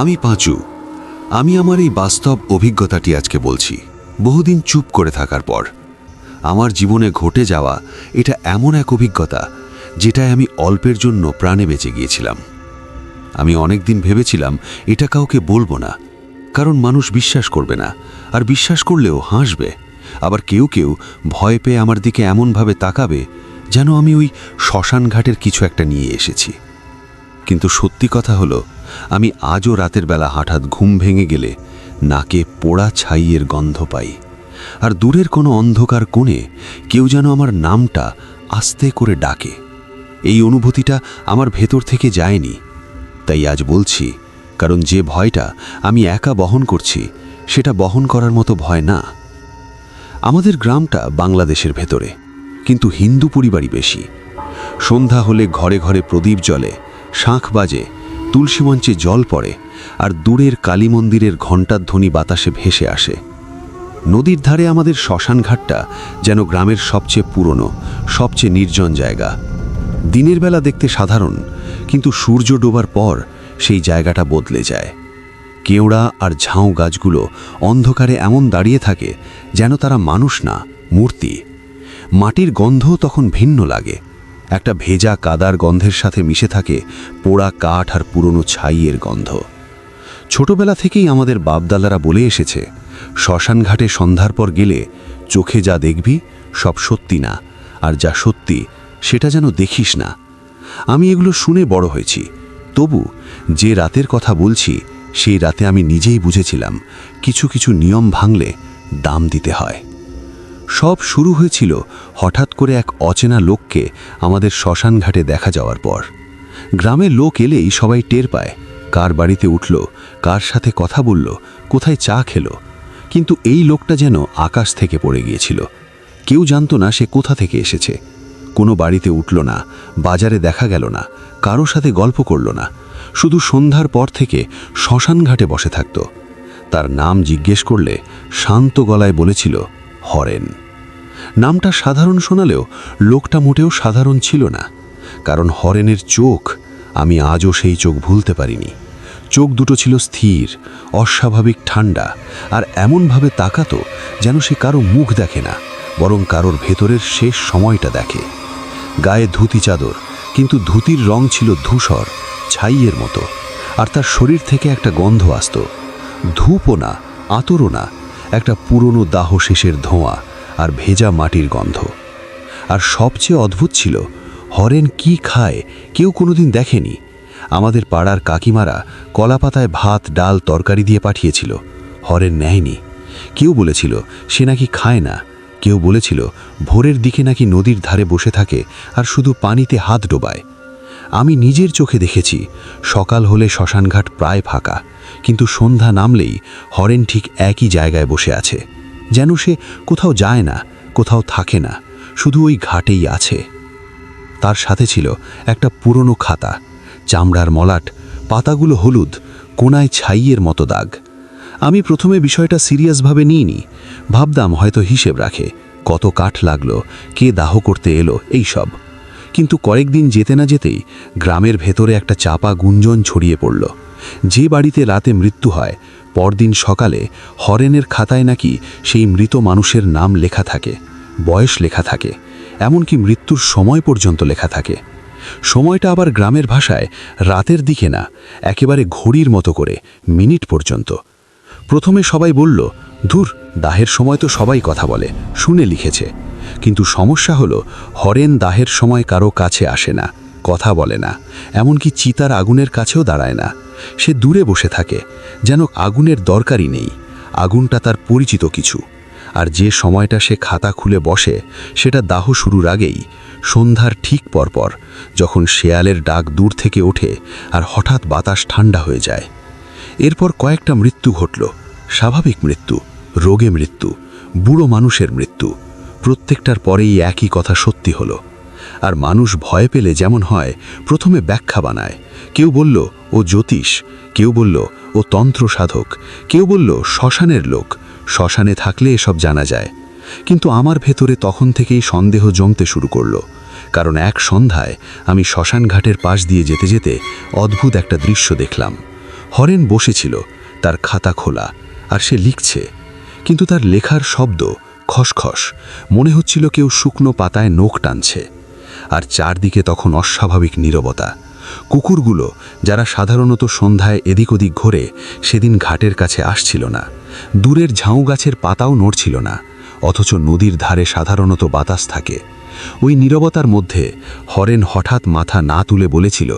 আমি পাঁচু, আমি আমার এই বাস্তব অভিজ্ঞতাটি আজকে বলছি। বহুদিন চুপ করে থাকার পর, আমার জীবনে ঘটে যাওয়া এটা এমন এক অভিজ্ঞতা যেটায় আমি অল্পের জন্য প্রাণে বেঁচে গিয়েছিলাম। আমি অনেকদিন ভেবেছিলাম এটা কাউকে বলব না, কারণ মানুষ বিশ্বাস করবে না, আর বিশ্বাস করলেও হাসবে। আবার কেউ কেউ ভয় পেয়ে আমার দিকে এমনভাবে তাকাবে যেন আমি ওই শ্মশান ঘাটের কিছু একটা নিয়ে এসেছি। কিন্তু সত্যি কথা হলো, আমি আজও রাতের বেলা হঠাৎ ঘুম ভেঙে গেলে নাকে পোড়া ছাইয়ের গন্ধ পাই। আর দূরের কোনো অন্ধকার কোণে কেউ যেন আমার নামটা আস্তে করে ডাকে। এই অনুভূতিটা আমার ভেতর থেকে যায়নি। তাই আজ বলছি, কারণ যে ভয়টা আমি একা বহন করছি, সেটা বহন করার মতো ভয় না। আমাদের গ্রামটা বাংলাদেশের ভেতরে, কিন্তু হিন্দু পরিবারই বেশি। সন্ধ্যা হলে ঘরে ঘরে প্রদীপ জ্বলে শাঁখ বাজে, তুলসী মঞ্চে জল পড়ে, আর দূরের কালী মন্দিরের ঘণ্টার ধ্বনি বাতাসে ভেসে আসে। নদীর ধারে আমাদের শ্মশানঘাটটা যেন গ্রামের সবচেয়ে পুরনো, সবচেয়ে নির্জন জায়গা। দিনের বেলা দেখতে সাধারণ, কিন্তু সূর্য ডোবার পর সেই জায়গাটা বদলে যায়। কেওড়া আর ঝাউ গাছগুলো অন্ধকারে এমন দাঁড়িয়ে থাকে যেন তারা মানুষ না, মূর্তি। মাটির গন্ধ তখন ভিন্ন লাগে। একটা ভেজা কাদার গন্ধের সাথে মিশে থাকে পোড়া কাঠ আর পুরনো ছাইয়ের গন্ধ। ছোটবেলা থেকেই আমাদের বাপদালারা বলে এসেছে শ্মশানঘাটে সন্ধ্যার পর গেলে চোখে যা দেখবি সব সত্যি না, আর যা সত্যি সেটা যেন দেখিস না। আমি এগুলো শুনে বড় হয়েছি। তবু যে রাতের কথা বলছি, সেই রাতে আমি নিজেই বুঝেছিলাম, কিছু কিছু নিয়ম ভাঙলে দাম দিতে হয়। সব শুরু হয়েছিল হঠাৎ করে এক অচেনা লোককে আমাদের শ্মশানঘাটে দেখা যাওয়ার পর। গ্রামের লোক এলেই সবাই টের পায়। কার বাড়িতে উঠল, কার সাথে কথা বলল, কোথায় চা খেলো। কিন্তু এই লোকটা যেন আকাশ থেকে পড়ে গিয়েছিল। কেউ জানতো না সে কোথা থেকে এসেছে। কোনো বাড়িতে উঠল না, বাজারে দেখা গেল না, কারও সাথে গল্প করল না। শুধু সন্ধ্যার পর থেকে শ্মশানঘাটে বসে থাকত। তার নাম জিজ্ঞেস করলে শান্ত গলায় বলেছিল হরেন। নামটা সাধারণ শোনালেও লোকটা মোটেও সাধারণ ছিল না, কারণ হরেনের চোখ আমি আজও সেই চোখ ভুলতে পারিনি। চোখ দুটো ছিল স্থির, অস্বাভাবিক ঠান্ডা, আর এমনভাবে তাকাতো যেন সে কারও মুখ দেখে না, বরং কারোর ভেতরের শেষ সময়টা দেখে। গায়ে ধুতি চাদর, কিন্তু ধুতির রং ছিল ধূসর, ছাইয়ের মতো, আর তার শরীর থেকে একটা গন্ধ আসত। ধূপও না, আতরও না একটা পুরনো দাহ শেষের ধোঁয়া আর ভেজা মাটির গন্ধ। আর সবচেয়ে অদ্ভুত ছিল, হরেন কি খায় কেউ কোনোদিন দেখেনি। আমাদের পাড়ার কাকিমারা কলাপাতায় ভাত, ডাল, তরকারি দিয়ে পাঠিয়েছিল। হরেন নেয়নি। কেউ বলেছিল, সে নাকি খায় না। কেউ বলেছিল, ভোরের দিকে নাকি নদীর ধারে বসে থাকে আর শুধু পানিতে হাত ডোবায়। আমি নিজের চোখে দেখেছি, সকাল হলে শ্মশানঘাট প্রায় ফাঁকা। কিন্তু সন্ধ্যা নামলেই হরেন ঠিক একই জায়গায় বসে আছে। যেন সে কোথাও যায় না, কোথাও থাকে না, শুধু ওই ঘাটেই আছে। তার সাথে ছিল একটা পুরনো খাতা, চামড়ার মলাট, পাতাগুলো হলুদ, কোনায় ছাইয়ের মতো দাগ। আমি প্রথমে বিষয়টা সিরিয়াসভাবে নিইনি, ভাবদাম হয়তো হিসেব রাখে, কত কাঠ লাগল, কে দাহ করতে এলো, এই সব। কিন্তু কয়েকদিন যেতে না যেতেই গ্রামের ভেতরে একটা চাপা গুঞ্জন ছড়িয়ে পড়ল। যে বাড়িতে রাতে মৃত্যু হয়, পরদিন সকালে হরেনের খাতায় নাকি সেই মৃত মানুষের নাম লেখা থাকে, বয়স লেখা থাকে, এমনকি মৃত্যুর সময় পর্যন্ত লেখা থাকে। সময়টা আবার গ্রামের ভাষায় রাতের দিকে না, একেবারে ঘড়ির মতো করে, মিনিট পর্যন্ত। প্রথমে সবাই বলল, ধুর, দাহের সময় তো সবাই কথা বলে, শুনে লিখেছে। কিন্তু সমস্যা হলো, হরেন দাহের সময় কারও কাছে আসে না। কথা বলে না, এমনকি চিতার আগুনের কাছেও দাঁড়ায় না। সে দূরে বসে থাকে, যেন আগুনের দরকারই নেই, আগুনটা তার পরিচিত কিছু। আর যে সময়টা সে খাতা খুলে বসে, সেটা দাহ শুরুর আগেই, সন্ধ্যার ঠিক পরপর, যখন শেয়ালের ডাক দূর থেকে ওঠে, আর হঠাৎ বাতাস ঠান্ডা হয়ে যায়। এরপর কয়েকটা মৃত্যু ঘটল, স্বাভাবিক মৃত্যু, রোগে মৃত্যু, বুড়ো মানুষের মৃত্যু। প্রত্যেকটার পরেই একই কথা সত্যি হলো। আর মানুষ ভয় পেলে যেমন হয়, প্রথমে ব্যাখ্যা বানায়। কেউ বলল, ও জ্যোতিষ। কেউ বলল, ও তন্ত্র সাধক। কেউ বলল, শ্মশানের লোক। শ্মশানে থাকলে এসব জানা যায়। কিন্তু আমার ভেতরে তখন থেকেই সন্দেহ জমতে শুরু করল। কারণ এক সন্ধ্যায় আমি শ্মশান ঘাটের পাশ দিয়ে যেতে যেতে অদ্ভুত একটা দৃশ্য দেখলাম। হরেন বসেছিল, তার খাতা খোলা, আর সে লিখছে। কিন্তু তার লেখার শব্দ খসখস, মনে হচ্ছিল কেউ শুকনো পাতায় নোখ টানছে। আর চারদিকে তখন অস্বাভাবিক নীরবতা। কুকুরগুলো, যারা সাধারণত সন্ধ্যায় এদিক ওদিক ঘোরে, সেদিন ঘাটের কাছে আসছিল না। দূরের ঝাউ গাছের পাতাও নড়ছিল না, অথচ নদীর ধারে সাধারণত বাতাস থাকে। ওই নীরবতার মধ্যে হরেন হঠাৎ মাথা না তুলে বলেছিল,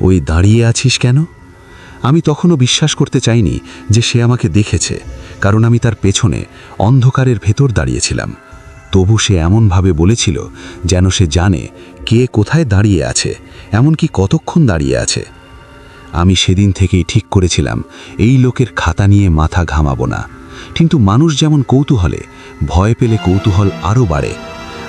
ওই দাঁড়িয়ে আছিস কেন? আমি তখনও বিশ্বাস করতে চাইনি যে সে আমাকে দেখেছে, কারণ আমি তার পেছনে অন্ধকারের ভেতর দাঁড়িয়েছিলাম। তবু সে এমনভাবে বলেছিল যেন সে জানে কে কোথায় দাঁড়িয়ে আছে, এমনকি কতক্ষণ দাঁড়িয়ে আছে। আমি সেদিন থেকেই ঠিক করেছিলাম, এই লোকের খাতা নিয়ে মাথা ঘামাবো না। কিন্তু মানুষ যেমন কৌতূহলে, ভয় পেলে কৌতূহল আরও বাড়ে।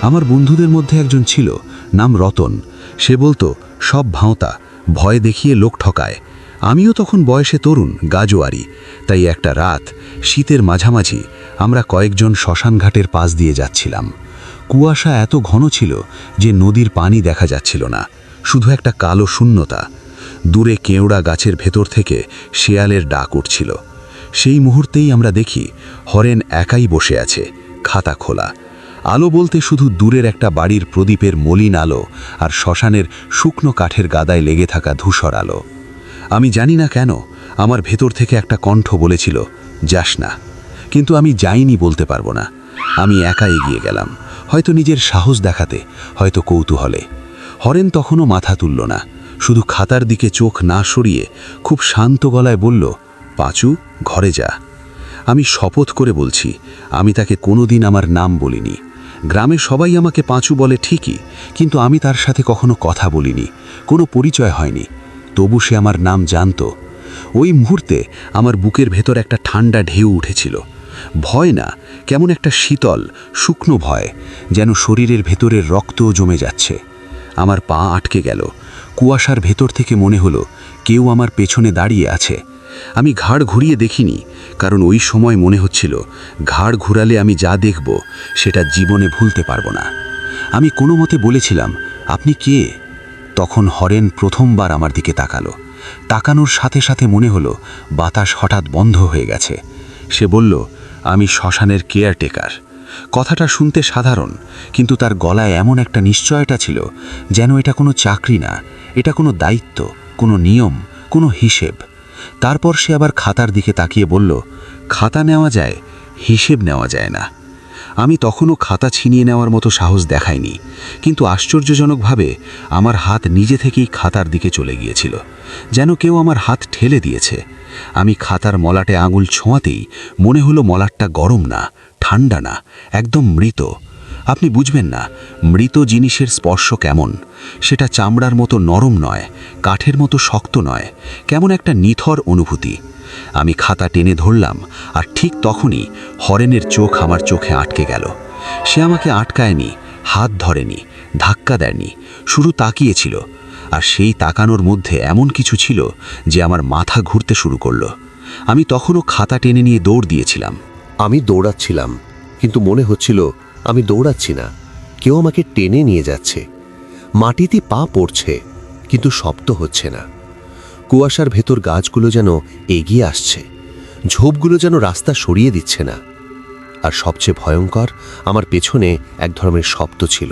আমার বন্ধুদের মধ্যে একজন ছিল, নাম রতন। সে বলতো, সব ভাঁওতা, ভয় দেখিয়ে লোক ঠকায়। আমিও তখন বয়সে তরুণ, গাজোয়ারি। তাই একটা রাত, শীতের মাঝামাঝি আমরা কয়েকজন শ্মশানঘাটের পাশ দিয়ে যাচ্ছিলাম। কুয়াশা এত ঘন ছিল যে নদীর পানি দেখা যাচ্ছিল না, শুধু একটা কালো শূন্যতা। দূরে কেওড়া গাছের ভেতর থেকে শেয়ালের ডাক উঠছিল। সেই মুহূর্তেই আমরা দেখি হরেন একাই বসে আছে, খাতা খোলা। আলো বলতে শুধু দূরের একটা বাড়ির প্রদীপের মলিন আলো আর শ্মশানের শুকনো কাঠের গাদায় লেগে থাকা ধূসর আলো। আমি জানি না কেন, আমার ভেতর থেকে একটা কণ্ঠ বলেছিল, যাস না। কিন্তু আমি যাইনি বলতে পারব না। আমি একা এগিয়ে গেলাম। হয়তো নিজের সাহস দেখাতে, হয়তো কৌতূহলে। হরেন তখনও মাথা তুলল না। শুধু খাতার দিকে চোখ না সরিয়ে খুব শান্ত গলায় বলল, পাঁচু, ঘরে যা। আমি শপথ করে বলছি, আমি তাকে কোনোদিন আমার নাম বলিনি। গ্রামে সবাই আমাকে পাঁচু বলে ঠিকই, কিন্তু আমি তার সাথে কখনো কথা বলিনি, কোনো পরিচয় হয়নি। তবু সে আমার নাম জানত। ওই মুহূর্তে আমার বুকের ভেতর একটা ঠান্ডা ঢেউ উঠেছিল। ভয় না, কেমন একটা শীতল, শুকনো ভয়, যেন শরীরের ভেতরের রক্তও জমে যাচ্ছে। আমার পা আটকে গেল। কুয়াশার ভেতর থেকে মনে হলো, কেউ আমার পেছনে দাঁড়িয়ে আছে। আমি ঘাড় ঘুরিয়ে দেখিনি, কারণ ওই সময় মনে হচ্ছিল, ঘাড় ঘুরালে আমি যা দেখব, সেটা জীবনে ভুলতে পারব না। আমি কোনো মতে বলেছিলাম, আপনি কে? তখন হরেন প্রথমবার আমার দিকে তাকালো। তাকানোর সাথে সাথে মনে হলো, বাতাস হঠাৎ বন্ধ হয়ে গেছে। সে বলল আমি শ্মশানের কেয়ারটেকার। কথাটা শুনতে সাধারণ, কিন্তু তার গলায় এমন একটা নিশ্চয়তা ছিল যেন এটা কোনো চাকরি না, এটা কোনো দায়িত্ব, কোনো নিয়ম, কোনো হিসেব। তারপর সে আবার খাতার দিকে তাকিয়ে বলল, খাতা নেওয়া যায়, হিসেব নেওয়া যায় না। আমি তখনও খাতা ছিনিয়ে নেওয়ার মতো সাহস দেখাইনি, কিন্তু আশ্চর্যজনকভাবে আমার হাত নিজে থেকেই খাতার দিকে চলে গিয়েছিল, যেন কেউ আমার হাত ঠেলে দিয়েছে। আমি খাতার মলাটে আঙুল ছোঁয়াতেই মনে হলো মলাটটা গরম না, ঠান্ডা না, একদম মৃত। আপনি বুঝবেন না, মৃত জিনিসের স্পর্শ কেমন। সেটা চামড়ার মতো নরম নয়, কাঠের মতো শক্ত নয়, কেমন একটা নিথর অনুভূতি। আমি খাতা টেনে ধরলাম আর ঠিক তখনই হরেনের চোখ আমার চোখে আটকে গেল। সে আমাকে আটকায়নি, হাত ধরেনি, ধাক্কা দেয়নি শুরু তাকিয়েছিল। আর সেই তাকানোর মধ্যে এমন কিছু ছিল যে আমার মাথা ঘুরতে শুরু করল। আমি তখনও খাতা টেনে নিয়ে দৌড় দিয়েছিলাম। আমি দৌড়াচ্ছিলাম, কিন্তু মনে হচ্ছিল আমি দৌড়াচ্ছি না। কেউ আমাকে টেনে নিয়ে যাচ্ছে। মাটিতে পা পড়ছে, কিন্তু শব্দ হচ্ছে না। কুয়াশার ভেতর গাছগুলো যেন এগিয়ে আসছে, ঝোপগুলো যেন রাস্তা সরিয়ে দিচ্ছে না। আর সবচেয়ে ভয়ঙ্কর, আমার পেছনে এক ধরনের শব্দ ছিল।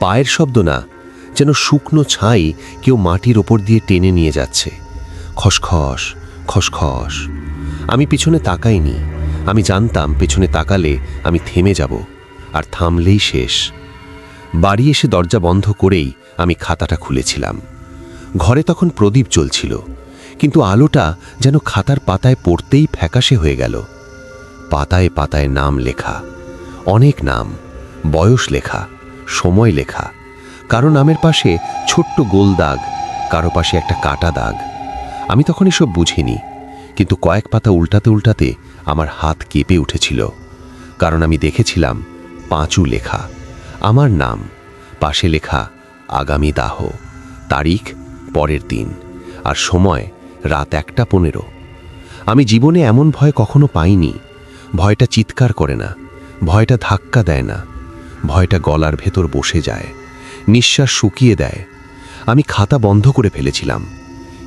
পায়ের শব্দ না যেন শুকনো ছাই কেউ মাটির ওপর দিয়ে টেনে নিয়ে যাচ্ছে। খসখস খসখস। আমি পিছনে তাকাইনি। আমি জানতাম পেছনে তাকালে আমি থেমে যাব, আর থামলেই শেষ। বাড়ি এসে দরজা বন্ধ করেই আমি খাতাটা খুলেছিলাম। ঘরে তখন প্রদীপ জ্বলছিল, কিন্তু আলোটা যেন খাতার পাতায় পড়তেই ফ্যাকাশে হয়ে গেল। পাতায় পাতায় নাম লেখা, অনেক নাম, বয়স লেখা, সময় লেখা কারও নামের পাশে ছোট্ট গোল দাগ, কারও পাশে একটা কাটা দাগ। আমি তখন এসব বুঝিনি, কিন্তু কয়েক পাতা উল্টাতে উল্টাতে আমার হাত কেঁপে উঠেছিল, কারণ আমি দেখেছিলাম পাঁচু লেখা, আমার নাম, পাশে লেখা আগামী দাহ, তারিখ, পরের দিন, আর সময় রাত একটা পনেরো। আমি জীবনে এমন ভয় কখনো পাইনি, ভয়টা চিৎকার করে না, ভয়টা ধাক্কা দেয় না, ভয়টা গলার ভেতর বসে যায়। নিঃশ্বাস শুকিয়ে দেয়। আমি খাতা বন্ধ করে ফেলেছিলাম,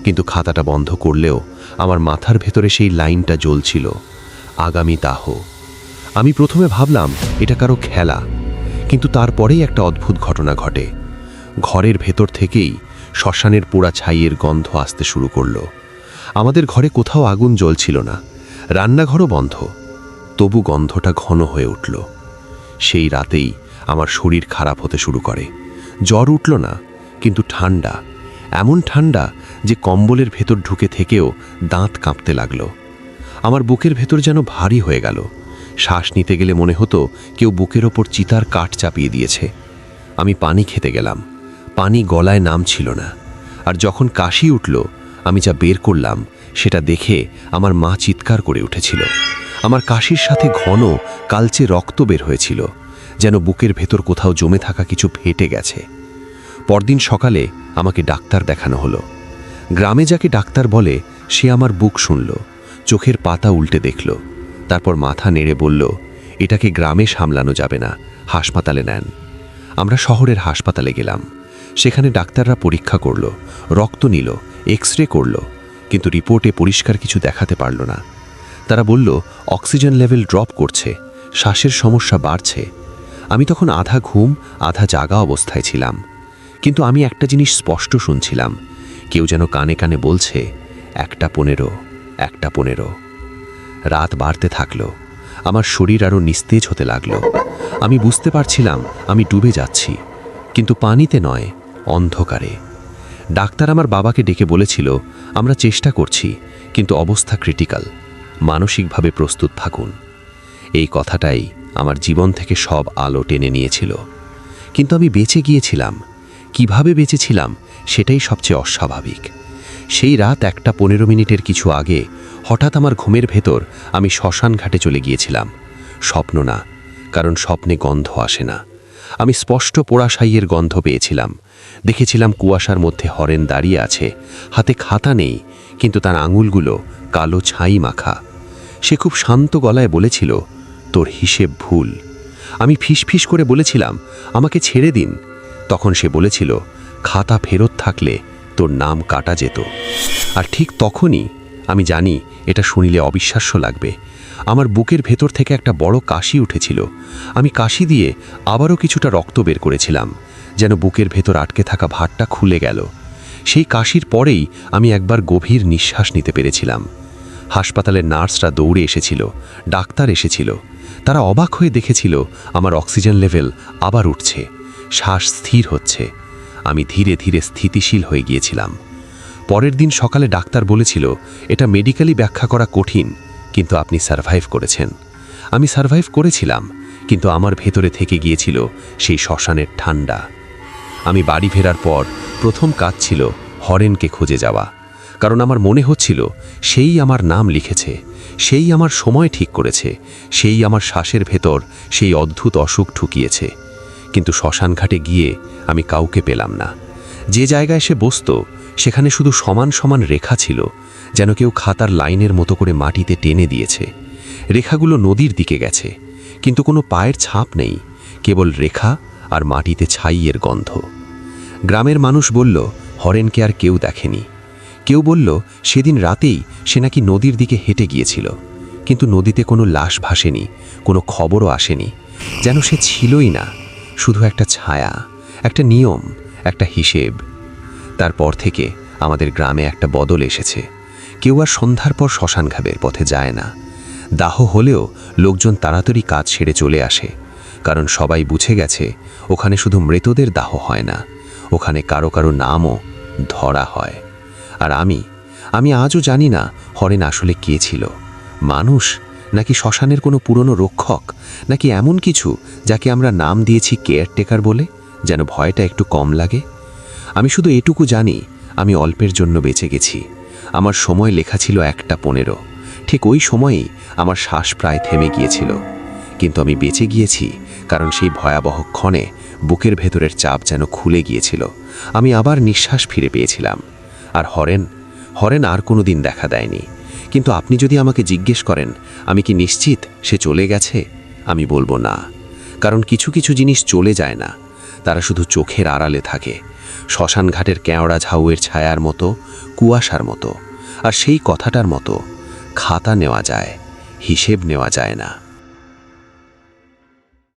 কিন্তু খাতাটা বন্ধ করলেও আমার মাথার ভেতরে সেই লাইনটা জ্বলছিল, আগামী দাহ। আমি প্রথমে ভাবলাম, এটা কারও খেলা। কিন্তু তারপরেই একটা অদ্ভুত ঘটনা ঘটে। ঘরের ভেতর থেকেই শ্মশানের পোড়া ছাইয়ের গন্ধ আসতে শুরু করল। আমাদের ঘরে কোথাও আগুন জ্বলছিল না, রান্নাঘরও বন্ধ, তবু গন্ধটা ঘন হয়ে উঠল। সেই রাতেই আমার শরীর খারাপ হতে শুরু করে। জ্বর উঠল না, কিন্তু ঠান্ডা, এমন ঠান্ডা যে কম্বলের ভেতর ঢুকে থেকেও দাঁত কাঁপতে লাগল। আমার বুকের ভেতর যেন ভারী হয়ে গেল। শ্বাস নিতে গেলে মনে হতো কেউ বুকের ওপর চিতার কাঠ চাপিয়ে দিয়েছে। আমি পানি খেতে গেলাম। পানি গলায় নাম ছিল না। আর যখন কাশি উঠল, আমি যা বের করলাম সেটা দেখে আমার মা চিৎকার করে উঠেছিল। আমার কাশির সাথে ঘন কালচে রক্ত বের হয়েছিল। যেন বুকের ভেতর কোথাও জমে থাকা কিছু ফেটে গেছে। পরদিন সকালে আমাকে ডাক্তার দেখানো হলো। গ্রামে যাকে ডাক্তার বলে, সে আমার বুক শুনল, চোখের পাতা উল্টে দেখল, তারপর মাথা নেড়ে বলল, এটাকে গ্রামে সামলানো যাবে না, হাসপাতালে নেন। আমরা শহরের হাসপাতালে গেলাম। সেখানে ডাক্তাররা পরীক্ষা করল, রক্ত নিল এক্স রে করল, কিন্তু রিপোর্টে পরিষ্কার কিছু দেখাতে পারল না। তারা বলল, অক্সিজেন লেভেল ড্রপ করছে, শ্বাসের সমস্যা বাড়ছে। আমি তখন আধা ঘুম, আধা জাগা অবস্থায় ছিলাম। কিন্তু আমি একটা জিনিস স্পষ্ট শুনছিলাম। কেউ যেন কানে কানে বলছে, একটা পনেরো একটা পনেরো। রাত বাড়তে থাকল। আমার শরীর আরও নিস্তেজ হতে লাগল। আমি বুঝতে পারছিলাম আমি ডুবে যাচ্ছি। কিন্তু পানিতে নয়, অন্ধকারে। ডাক্তার আমার বাবাকে ডেকে বলেছিল, আমরা চেষ্টা করছি, কিন্তু অবস্থা ক্রিটিক্যাল মানসিকভাবে প্রস্তুত থাকুন। এই কথাটাই আমার জীবন থেকে সব আলো টেনে নিয়েছিল। কিন্তু আমি বেঁচে গিয়েছিলাম। কীভাবে বেঁচেছিলাম সেটাই সবচেয়ে অস্বাভাবিক। সেই রাত একটা পনেরো মিনিটের কিছু আগে হঠাৎ আমার ঘুমের ভেতর আমি শ্মশান ঘাটে চলে গিয়েছিলাম। স্বপ্ন না, কারণ স্বপ্নে গন্ধ আসে না। আমি স্পষ্ট পোড়াশাইয়ের গন্ধ পেয়েছিলাম। দেখেছিলাম কুয়াশার মধ্যে হরেন দাঁড়িয়ে আছে। হাতে খাতা নেই, কিন্তু তার আঙুলগুলো কালো ছাই মাখা। সে খুব শান্ত গলায় বলেছিল তোর হিসেব ভুল। আমি ফিসফিস করে বলেছিলাম, আমাকে ছেড়ে দিন। তখন সে বলেছিল, খাতা ফেরত থাকলে তোর নাম কাটা যেত। আর ঠিক তখনই আমি জানি এটা শুনিলে অবিশ্বাস্য লাগবে। আমার বুকের ভেতর থেকে একটা বড় কাশি উঠেছিল। আমি কাশি দিয়ে আবারও কিছুটা রক্ত বের করেছিলাম, যেন বুকের ভেতর আটকে থাকা ভাতটা খুলে গেল। সেই কাশির পরেই আমি একবার গভীর নিঃশ্বাস নিতে পেরেছিলাম। হাসপাতালের নার্সরা দৌড়ে এসেছিল, ডাক্তার এসেছিল। তারা অবাক হয়ে দেখেছিল, আমার অক্সিজেন লেভেল আবার উঠছে, শ্বাস স্থির হচ্ছে। আমি ধীরে ধীরে স্থিতিশীল হয়ে গিয়েছিলাম। পরের দিন সকালে ডাক্তার বলেছিল, এটা মেডিকেলি ব্যাখ্যা করা কঠিন, কিন্তু আপনি সারভাইভ করেছেন। আমি সারভাইভ করেছিলাম, কিন্তু আমার ভেতরে থেকে গিয়েছিল সেই শ্মশানের ঠান্ডা। আমি বাড়ি ফেরার পর প্রথম কাজ ছিল হরেনকে খুঁজে যাওয়া। কারণ আমার মনে হচ্ছিল, সেই আমার নাম লিখেছে, সেই আমার সময় ঠিক করেছে, সেই আমার শ্বাসের ভেতর সেই অদ্ভুত অসুখ ঠুকিয়েছে। কিন্তু শ্মশানঘাটে গিয়ে আমি কাউকে পেলাম না। যে জায়গায় সে বসত, সেখানে শুধু সমান সমান রেখা ছিল, যেন কেউ খাতার লাইনের মতো করে মাটিতে টেনে দিয়েছে। রেখাগুলো নদীর দিকে গেছে, কিন্তু কোনো পায়ের ছাপ নেই, কেবল রেখা আর মাটিতে ছাইয়ের গন্ধ। গ্রামের মানুষ বলল, হরেনকে আর কেউ দেখেনি। কেউ বলল, সেদিন রাতেই সে নাকি নদীর দিকে হেঁটে গিয়েছিল। কিন্তু নদীতে কোনো লাশ ভাসেনি, কোনো খবরও আসেনি। যেন সে ছিলই না, শুধু একটা ছায়া, একটা নিয়ম, একটা হিসেব। তারপর থেকে আমাদের গ্রামে একটা বদল এসেছে। কেউ আর সন্ধ্যার পর শ্মশান ঘাবের পথে যায় না। দাহ হলেও লোকজন তাড়াতাড়ি কাজ সেরে চলে আসে। কারণ সবাই বুঝে গেছে, ওখানে শুধু মৃতদের দাহ হয় না। ওখানে কারও কারও নামও ধরা হয়। আর আমি আমি আজও জানি না হরেন আসলে কে ছিল। মানুষ নাকি শ্মশানের কোনো পুরনো রক্ষক, নাকি এমন কিছু যাকে আমরা নাম দিয়েছি কেয়ারটেকার বলে, যেন ভয়টা একটু কম লাগে? আমি শুধু এটুকু জানি, আমি অল্পের জন্য বেঁচে গেছি। আমার সময় লেখা ছিল একটা পনেরো। ঠিক ওই সময়েই আমার শ্বাস প্রায় থেমে গিয়েছিল। কিন্তু আমি বেঁচে গিয়েছি কারণ সেই ভয়াবহ ক্ষণে বুকের ভেতরের চাপ যেন খুলে গিয়েছিল। আমি আবার নিঃশ্বাস ফিরে পেয়েছিলাম। আর হরেন হরেন আর কোনো দিন দেখা দেয়নি। কিন্তু আপনি যদি আমাকে জিজ্ঞেস করেন, আমি কি নিশ্চিত সে চলে গেছে? আমি বলব না। কারণ কিছু কিছু জিনিস চলে যায় না। তারা শুধু চোখের আড়ালে থাকে। শ্মশান ঘাটের কেওড়া ঝাউয়ের ছায়ার মতো, কুয়াশার মতো। আর সেই কথাটার মতো, খাতা নেওয়া যায়, হিসেব নেওয়া যায় না।